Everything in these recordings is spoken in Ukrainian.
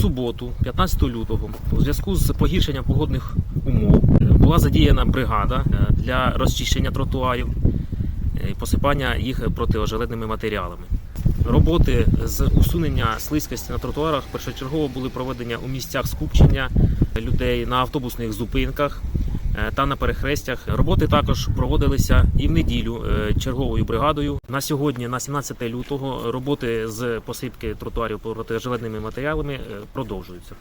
суботу, 15 лютого, у зв'язку з погіршенням погодних умов була задіяна бригада е, для розчищення тротуарів е, і посипання їх протиожеледними матеріалами. Роботи з усунення слизькості на тротуарах першочергово були проведені у місцях скупчення людей на автобусних зупинках та на перехрестях. Роботи також проводилися і в неділю е, черговою бригадою. На сьогодні, на 17 лютого, роботи з посипки тротуарів протижеледними матеріалами е, продовжуються.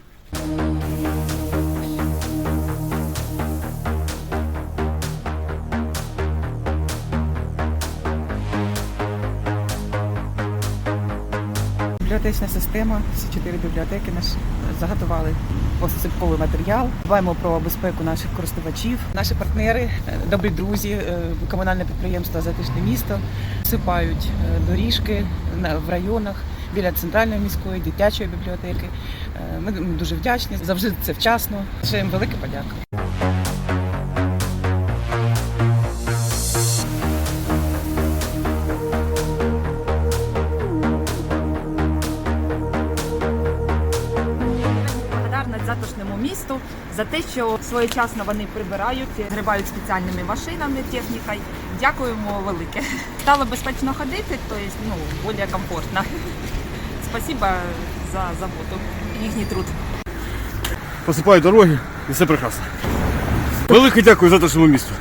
Бібліотечна система, всі чотири бібліотеки наші заготували посипковий матеріал. Дбаємо про безпеку наших користувачів. Наші партнери, е, добрі друзі, е, комунальне підприємство Затишне місто сипають е, доріжки в районах біля центральної міської дитячої бібліотеки. Ми дуже вдячні. Завжди це вчасно. Ще їм велика подяка. Затишному місту за те, що своєчасно вони прибирають, грибають спеціальними машинами, технікою. Дякуємо велике. Стало безпечно ходити, тобто ну, більш комфортно. Спасибо за заботу, їхній труд. посипають дороги і все прекрасно. Велике дякую за те, що ми місту.